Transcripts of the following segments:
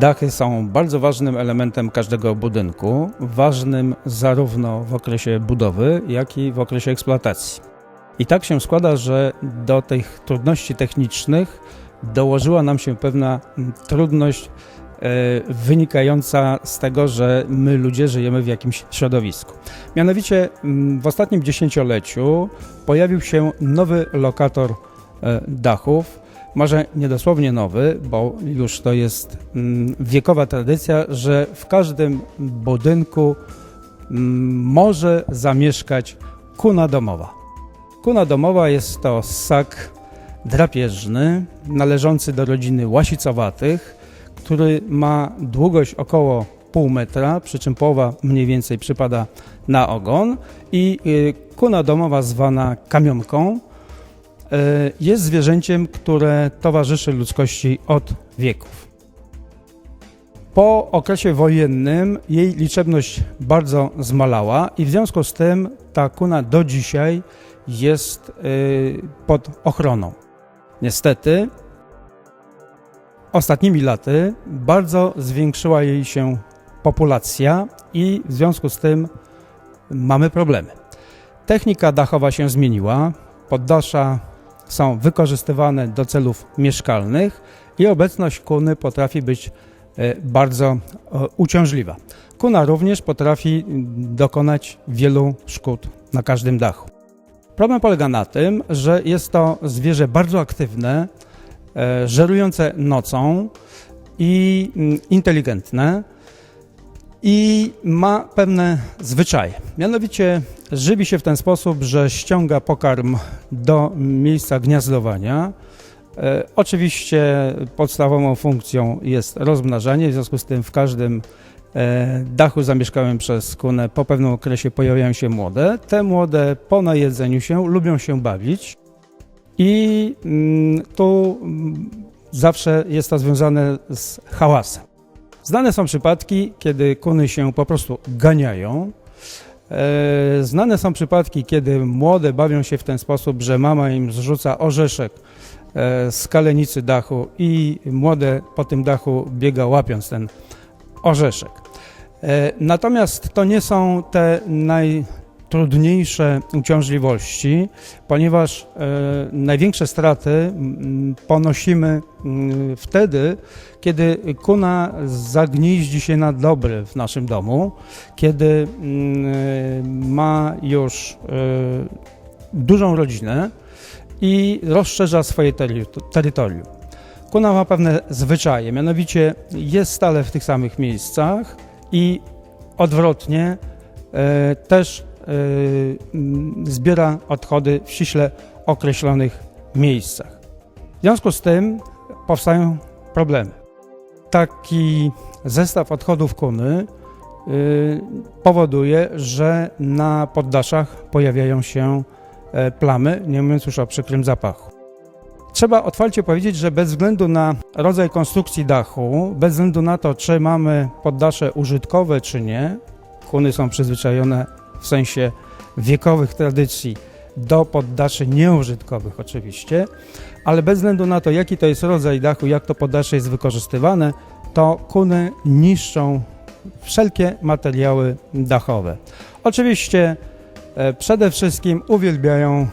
Dachy są bardzo ważnym elementem każdego budynku, ważnym zarówno w okresie budowy, jak i w okresie eksploatacji. I tak się składa, że do tych trudności technicznych dołożyła nam się pewna mm, trudność e, wynikająca z tego, że my ludzie żyjemy w jakimś środowisku. Mianowicie mm, w ostatnim dziesięcioleciu pojawił się nowy lokator e, dachów, może nie dosłownie nowy, bo już to jest mm, wiekowa tradycja, że w każdym budynku mm, może zamieszkać kuna domowa. Kuna domowa jest to ssak drapieżny należący do rodziny łasicowatych, który ma długość około pół metra, przy czym połowa mniej więcej przypada na ogon i y, kuna domowa zwana kamionką jest zwierzęciem, które towarzyszy ludzkości od wieków. Po okresie wojennym jej liczebność bardzo zmalała i w związku z tym ta kuna do dzisiaj jest y, pod ochroną. Niestety, ostatnimi laty bardzo zwiększyła jej się populacja i w związku z tym mamy problemy. Technika dachowa się zmieniła, poddasza są wykorzystywane do celów mieszkalnych i obecność kuny potrafi być e, bardzo e, uciążliwa. Kuna również potrafi dokonać wielu szkód na każdym dachu. Problem polega na tym, że jest to zwierzę bardzo aktywne, e, żerujące nocą i mm, inteligentne i ma pewne zwyczaje. Mianowicie żywi się w ten sposób, że ściąga pokarm do miejsca gniazdowania. E, oczywiście podstawową funkcją jest rozmnażanie, w związku z tym w każdym E, dachu zamieszkałem przez kunę. Po pewnym okresie pojawiają się młode. Te młode po najedzeniu się lubią się bawić i mm, tu mm, zawsze jest to związane z hałasem. Znane są przypadki, kiedy kuny się po prostu ganiają. E, znane są przypadki, kiedy młode bawią się w ten sposób, że mama im zrzuca orzeszek e, z kalenicy dachu i młode po tym dachu biega łapiąc ten orzeszek. E, natomiast to nie są te najtrudniejsze uciążliwości, ponieważ e, największe straty ponosimy wtedy, kiedy kuna zagnieździ się na dobre w naszym domu, kiedy ma już e, dużą rodzinę i rozszerza swoje terytorium. Kuna ma pewne zwyczaje, mianowicie jest stale w tych samych miejscach i odwrotnie e, też zbiera odchody w ściśle określonych miejscach. W związku z tym powstają problemy. Taki zestaw odchodów kuny e, powoduje, że na poddaszach pojawiają się plamy, nie mówiąc już o przykrym zapachu. Trzeba otwarcie powiedzieć, że bez względu na rodzaj konstrukcji dachu, bez względu na to, czy mamy poddasze użytkowe, czy nie, kuny są przyzwyczajone w sensie wiekowych tradycji do poddaszy nieużytkowych oczywiście, ale bez względu na to, jaki to jest rodzaj dachu, jak to poddasze jest wykorzystywane, to kuny niszczą wszelkie materiały dachowe. Oczywiście e, przede wszystkim uwielbiają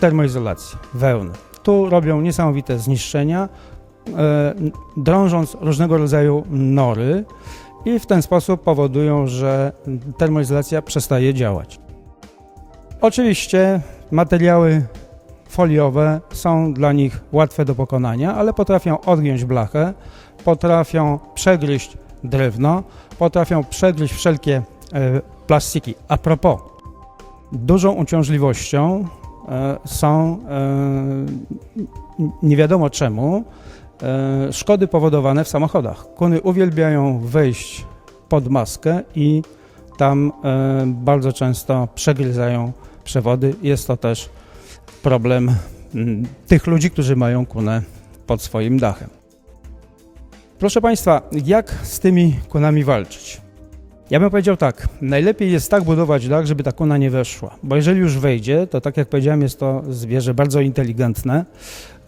termoizolację, wełnę. Tu robią niesamowite zniszczenia, e, drążąc różnego rodzaju nory i w ten sposób powodują, że termoizolacja przestaje działać. Oczywiście materiały foliowe są dla nich łatwe do pokonania, ale potrafią odgiąć blachę, potrafią przegryźć drewno, potrafią przegryźć wszelkie e, plastiki. A propos, dużą uciążliwością E, są e, nie wiadomo czemu szkody powodowane w samochodach. Kuny uwielbiają wejść pod maskę i tam bardzo często przegryzają przewody. Jest to też problem tych ludzi, którzy mają kunę pod swoim dachem. Proszę Państwa, jak z tymi kunami walczyć? Ja bym powiedział tak, najlepiej jest tak budować dach, żeby ta kuna nie weszła, bo jeżeli już wejdzie, to tak jak powiedziałem, jest to zwierzę bardzo inteligentne,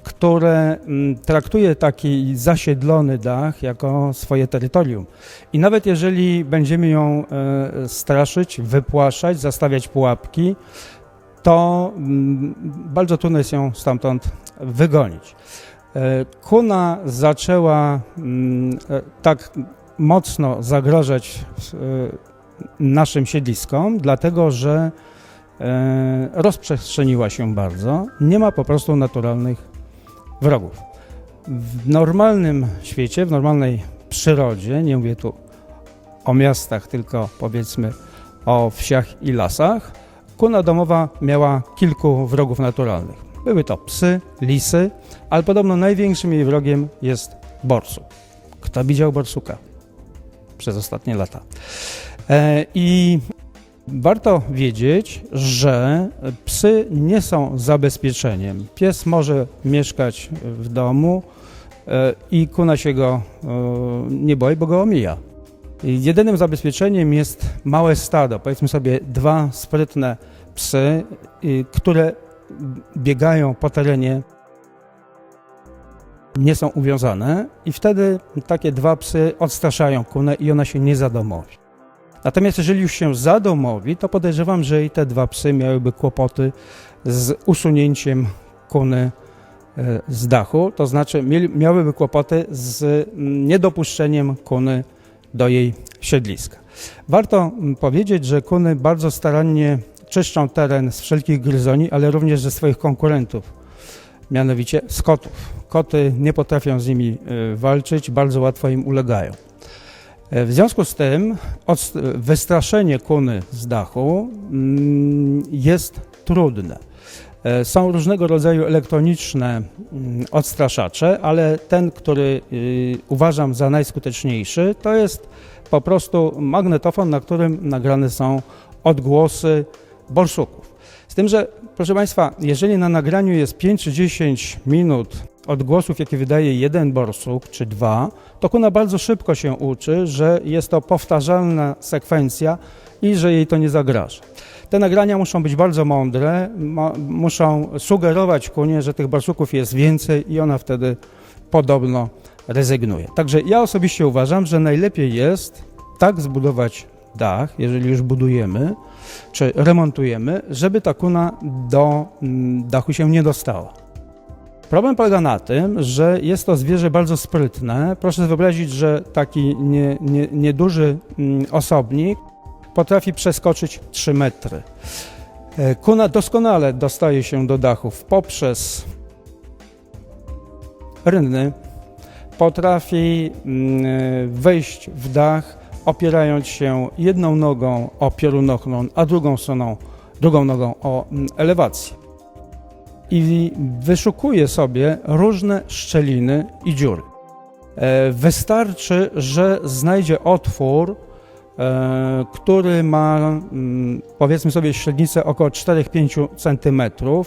które mm, traktuje taki zasiedlony dach jako swoje terytorium. I nawet jeżeli będziemy ją e, straszyć, wypłaszać, zastawiać pułapki, to mm, bardzo trudno jest ją stamtąd wygonić. E, Kuna zaczęła mm, e, tak mocno zagrażać e, naszym siedliskom, dlatego że rozprzestrzeniła się bardzo. Nie ma po prostu naturalnych wrogów. W normalnym świecie, w normalnej przyrodzie, nie mówię tu o miastach, tylko powiedzmy o wsiach i lasach, kuna domowa miała kilku wrogów naturalnych. Były to psy, lisy, ale podobno największym jej wrogiem jest borsuk. Kto widział borsuka przez ostatnie lata? E, I warto wiedzieć, że psy nie są zabezpieczeniem. Pies może mieszkać w domu e, i kuna się go e, nie boi, bo go omija. Jedynym zabezpieczeniem jest małe stado, powiedzmy sobie dwa sprytne psy, które biegają po terenie, nie są uwiązane i wtedy takie dwa psy odstraszają kunę i ona się nie zadomowi. Natomiast jeżeli już się zadomowi, to podejrzewam, że i te dwa psy miałyby kłopoty z usunięciem kuny e, z dachu, to znaczy miałyby kłopoty z niedopuszczeniem kuny do jej siedliska. Warto powiedzieć, że kuny bardzo starannie czyszczą teren z wszelkich gryzoni, ale również ze swoich konkurentów, mianowicie z kotów. Koty nie potrafią z nimi e, walczyć, bardzo łatwo im ulegają. E, W związku z tym wystraszenie kuny z dachu mm, jest trudne. E, Są różnego rodzaju elektroniczne mm, odstraszacze, ale ten, który y, uważam za najskuteczniejszy, to jest po prostu magnetofon, na którym nagrane są odgłosy borsuków. Tym, że proszę Państwa, jeżeli na nagraniu jest 5 czy 10 minut odgłosów, jakie wydaje jeden borsuk czy dwa, to kuna bardzo szybko się uczy, że jest to powtarzalna sekwencja i że jej to nie zagraża. Te nagrania muszą być bardzo mądre, muszą sugerować kunie, że tych borsuków jest więcej i ona wtedy podobno rezygnuje. Także ja osobiście uważam, że najlepiej jest tak zbudować dach, jeżeli już budujemy czy remontujemy, żeby ta kuna do mm, dachu się nie dostała. Problem polega na tym, że jest to zwierzę bardzo sprytne. Proszę sobie wyobrazić, że taki nie, nie, nieduży mm, osobnik potrafi przeskoczyć 3 metry. E, Kuna doskonale dostaje się do dachów poprzez rynny. Potrafi mm, wejść w dach, opierając się jedną nogą o piorunochron, a drugą stroną, drugą nogą o mm, elewację. I wyszukuje sobie różne szczeliny i dziury. E, Wystarczy, że znajdzie otwór, e, który ma mm, powiedzmy sobie średnicę około 4-5 cm.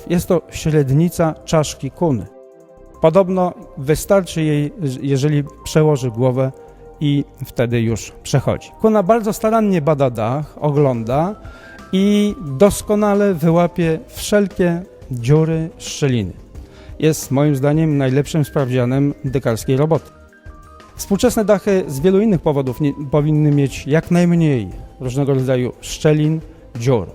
Jest to średnica czaszki kuny. Podobno wystarczy jej, jeżeli przełoży głowę i wtedy już przechodzi. Kuna bardzo starannie bada dach, ogląda i doskonale wyłapie wszelkie dziury, szczeliny. Jest moim zdaniem najlepszym sprawdzianem dekarskiej roboty. Współczesne dachy z wielu innych powodów nie, powinny mieć jak najmniej różnego rodzaju szczelin, dziur.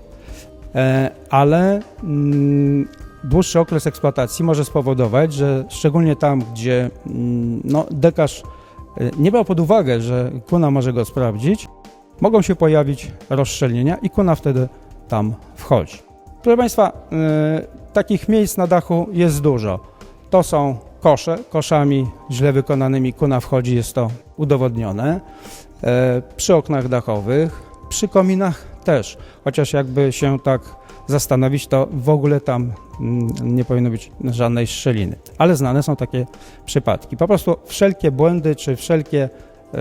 E, ale mm, dłuższy okres eksploatacji może spowodować, że szczególnie tam, gdzie mm, no, dekarz nie brał pod uwagę, że kuna może go sprawdzić, mogą się pojawić rozszczelnienia i kuna wtedy tam wchodzi. Proszę Państwa, e, takich miejsc na dachu jest dużo. To są kosze, koszami źle wykonanymi kuna wchodzi, jest to udowodnione. E, przy oknach dachowych, przy kominach też, chociaż jakby się tak zastanowić, to w ogóle tam mm, nie powinno być żadnej szczeliny. Ale znane są takie przypadki. Po prostu wszelkie błędy czy wszelkie e,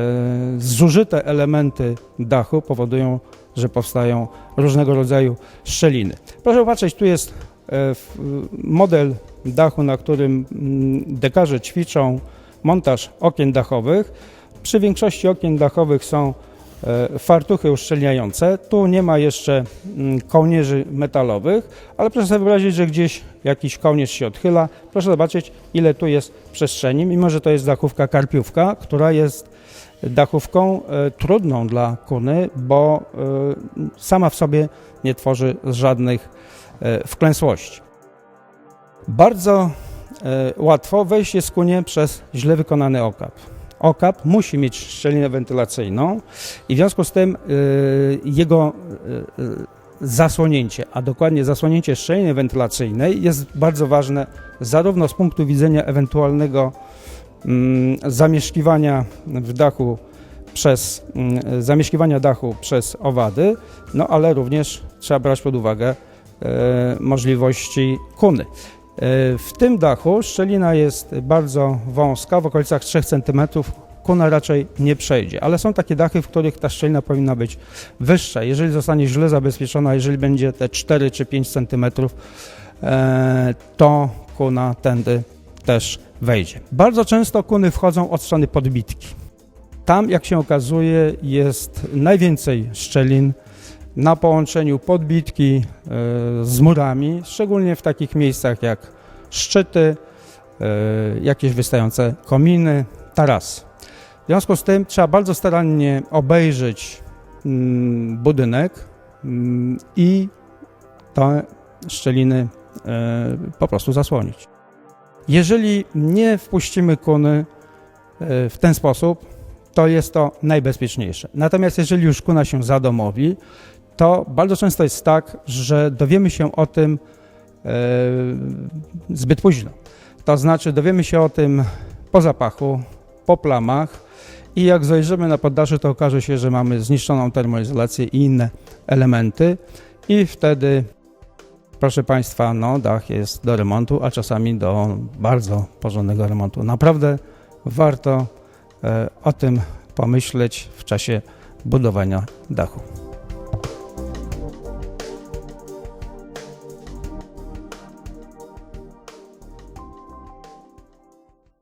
zużyte elementy dachu powodują, że powstają różnego rodzaju szczeliny. Proszę popatrzeć, tu jest e, model dachu, na którym mm, dekarze ćwiczą montaż okien dachowych. Przy większości okien dachowych są fartuchy uszczelniające. Tu nie ma jeszcze mm, kołnierzy metalowych, ale proszę sobie wyobrazić, że gdzieś jakiś kołnierz się odchyla. Proszę zobaczyć, ile tu jest przestrzeni, mimo że to jest dachówka karpiówka, która jest dachówką e, trudną dla kuny, bo e, sama w sobie nie tworzy żadnych e, wklęsłości. Bardzo e, łatwo wejść jest kunie przez źle wykonany okap. Okap musi mieć szczelinę wentylacyjną i w związku z tym y, jego y, y, zasłonięcie, a dokładnie zasłonięcie szczeliny wentylacyjnej jest bardzo ważne zarówno z punktu widzenia ewentualnego mm, zamieszkiwania w dachu przez mm, zamieszkiwania dachu przez owady, no ale również trzeba brać pod uwagę możliwości kuny. E, W tym dachu szczelina jest bardzo wąska, w okolicach 3 cm. Kuna raczej nie przejdzie, ale są takie dachy, w których ta szczelina powinna być wyższa. Jeżeli zostanie źle zabezpieczona, jeżeli będzie te 4 czy 5 cm, e, to kuna tędy też wejdzie. Bardzo często kuny wchodzą od strony podbitki. Tam, jak się okazuje, jest najwięcej szczelin na połączeniu podbitki e, z murami, szczególnie w takich miejscach jak szczyty, e, jakieś wystające kominy, tarasy. W związku z tym trzeba bardzo starannie obejrzeć mm, budynek mm, i te szczeliny e, po prostu zasłonić. Jeżeli nie wpuścimy kuny w ten sposób, to jest to najbezpieczniejsze. Natomiast jeżeli już kuna się zadomowi, to bardzo często jest tak, że dowiemy się o tym e, zbyt późno. To znaczy dowiemy się o tym po zapachu, po plamach i jak zajrzymy na poddasze, to okaże się, że mamy zniszczoną termoizolację i inne elementy i wtedy, proszę Państwa, no dach jest do remontu, a czasami do bardzo porządnego remontu. Naprawdę warto e, o tym pomyśleć w czasie budowania dachu.